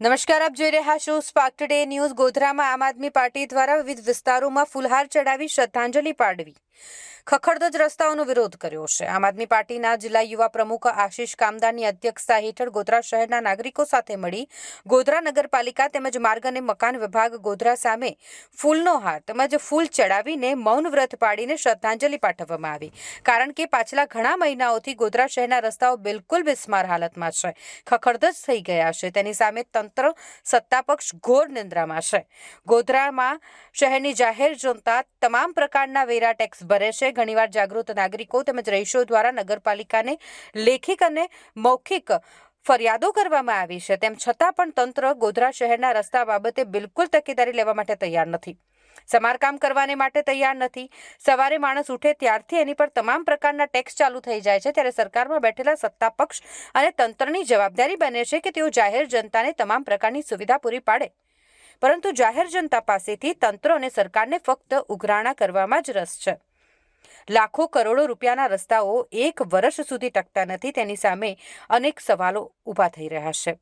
નમસ્કાર, આપ જોઈ રહ્યા છો સ્પાર્ક ટુડે ન્યૂઝ ગોધરામાં આમ આદમી પાર્ટી દ્વારા વિવિધ વિસ્તારોમાં ફુલહાર ચડાવી શ્રદ્ધાંજલિ પાડવી. ખખડધજ રસ્તાઓનો વિરોધ કર્યો છે. આમ આદમી પાર્ટીના જિલ્લા યુવા પ્રમુખ આશીષ કામદારની અધ્યક્ષતા હેઠળ ગોધરા શહેરના નાગરિકો સાથે મળી ગોધરા નગરપાલિકા તેમજ માર્ગ અને મકાન વિભાગ ગોધરા સામે ફૂલનો હાર તેમજ ફૂલ ચડાવીને મૌન વ્રત પાડીને શ્રદ્ધાંજલિ પાઠવવામાં આવી. કારણ કે પાછલા ઘણા મહિનાઓથી ગોધરા શહેરના રસ્તાઓ બિલકુલ બિસ્માર હાલતમાં છે. ખખડધજ થઈ ગયા છે. તેની સામે તંત્ર, સત્તાપક્ષ ઘોર નિંદ્રામાં છે. ગોધરામાં શહેરની જાહેર જનતા તમામ પ્રકારના વેરા ટેક્સ ભરે છે. ઘણીવાર જાગૃત નાગરિકો તેમજ રહીશો દ્વારા નગરપાલિકાને લેખિક અને મૌખિક ફરિયાદો કરવામાં આવી છે. તેમ છતાં પણ તંત્ર ગોધરા શહેરના રસ્તા બાબતે બિલકુલ તકેદારી લેવા માટે તૈયાર નથી. સમારકામ કરવાને માટે તૈયાર નથી. સવારે માણસ ઉઠે ત્યારથી એની પર તમામ પ્રકારના ટેક્સ ચાલુ થઈ જાય છે. ત્યારે સરકારમાં બેઠેલા સત્તા પક્ષ અને તંત્રની જવાબદારી બને છે કે તેઓ જાહેર જનતાને તમામ પ્રકારની સુવિધા પૂરી પાડે. પરંતુ જાહેર જનતા પાસેથી તંત્ર અને સરકારને ફક્ત ઉઘરાણા કરવામાં જ રસ છે. લાખો કરોડો રૂપિયાના રસ્તાઓ એક વર્ષ સુધી ટકતા નથી, તેની સામે અનેક સવાલો ઊભા થઈ રહ્યા છે.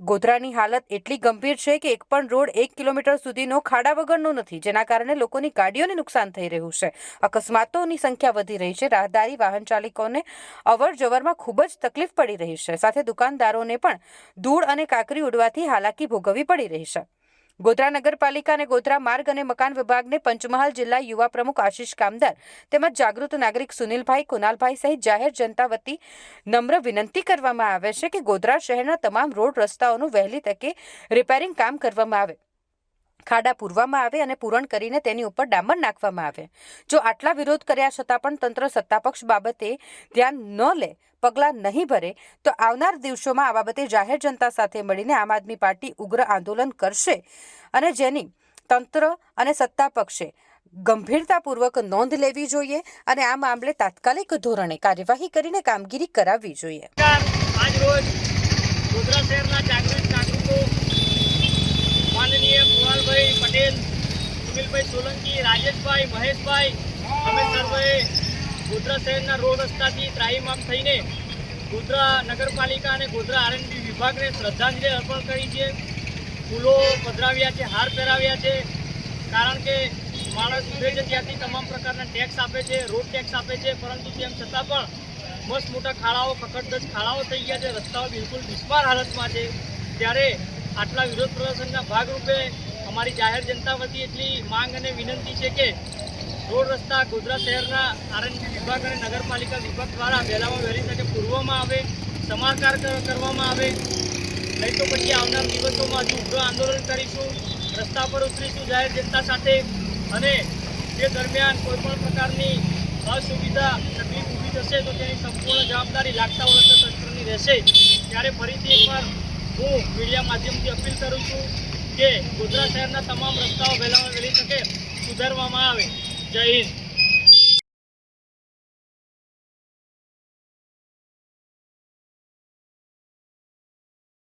ગોધરાની હાલત એટલી ગંભીર છે કે એક પણ રોડ એક કિલોમીટર સુધીનો ખાડા વગરનો નથી, જેના કારણે લોકોની ગાડીઓને નુકસાન થઈ રહ્યું છે. અકસ્માતોની સંખ્યા વધી રહી છે. રાહદારી વાહન ચાલકોને અવર જવરમાં ખૂબ જ તકલીફ પડી રહી છે. સાથે દુકાનદારોને પણ ધૂળ અને કાકરી ઉડવાથી હાલાકી ભોગવવી પડી રહી છે. ગોધરા નગરપાલિકા અને ગોધરા માર્ગ અને મકાન વિભાગને પંચમહાલ જિલ્લા યુવા પ્રમુખ આશીષ કામદાર તેમજ જાગૃત નાગરિક સુનિલભાઈ કુનાલભાઈ સહિત જાહેર જનતા વતી નમ્ર વિનંતી કરવામાં આવે છે કે ગોધરા શહેરના તમામ રોડ રસ્તાઓનું વહેલી તકે રિપેરિંગ કામ કરવામાં આવે. ખાડા પૂરવામાં આવે અને પૂરણ કરીને તેની ઉપર ડામર નાખવામાં આવે. જો આટલા વિરોધ કર્યા છતાં પણ તંત્ર સત્તાપક્ષ બાબતે ધ્યાન ન લે, પગલાં નહીં ભરે, તો આવનાર દિવસોમાં આ બાબતે જાહેર જનતા સાથે મળીને આમ આદમી પાર્ટી ઉગ્ર આંદોલન કરશે અને જેની તંત્ર અને સત્તા પક્ષે ગંભીરતાપૂર્વક નોંધ લેવી જોઈએ અને આ મામલે તાત્કાલિક ધોરણે કાર્યવાહી કરીને કામગીરી કરાવવી જોઈએ. આજ રોજ ગોધરા શહેરના જાગૃત નાગરિકો પટેલ, સુનિલભાઈ સોલંકી, રાજેશભાઈ, મહેશભાઈ, અમે સર્વે ગોધરા શહેરના રોડ રસ્તાથી ત્રાહીમામ થઈને ગોધરા નગરપાલિકા અને ગોધરા આરએનબી વિભાગને શ્રદ્ધાંજલિ અર્પણ કરી છે. ફૂલો પધરાવ્યા છે, હાર પહેરાવ્યા છે, કારણ કે માણસ ઉભે છે ત્યાંથી તમામ પ્રકારના ટેક્સ આપે છે રોડ ટેક્સ આપે છે, પરંતુ તેમ છતાં પણ મસ્ત મોટા ખાડાઓ ખખડધજ ખાડાઓ થઈ ગયા છે, રસ્તાઓ બિલકુલ બિસ્માર હાલતમાં છે. ત્યારે આટલા વિરોધ પ્રદર્શનના ભાગરૂપે અમારી જાહેર જનતા વતી એટલી માંગ અને વિનંતી છે કે રોડ રસ્તા ગોધરા શહેરના આરએનબી વિભાગ અને નગરપાલિકા વિભાગ દ્વારા વહેલામાં વહેલી તકે પૂરવામાં આવે સમારકાર કર- કરવામાં આવે. નહીં તો પછી આવનાર દિવસોમાં હજુ ઉગ્ર આંદોલન કરીશું, રસ્તા પર ઉતરીશું જાહેર જનતા સાથે અને તે દરમિયાન કોઈપણ પ્રકારની અસુવિધા, તકલીફ ઊભી થશે તો તેની સંપૂર્ણ જવાબદારી લાગતા વળગતા તંત્રની રહેશે. ત્યારે ફરીથી એકવાર હું મીડિયા માધ્યમથી અપીલ કરું છું કે ગોધરા શહેરના તમામ રસ્તાઓ વહેલામાં વહેલી તકે સુધારવામાં આવે. જય હિન્દ.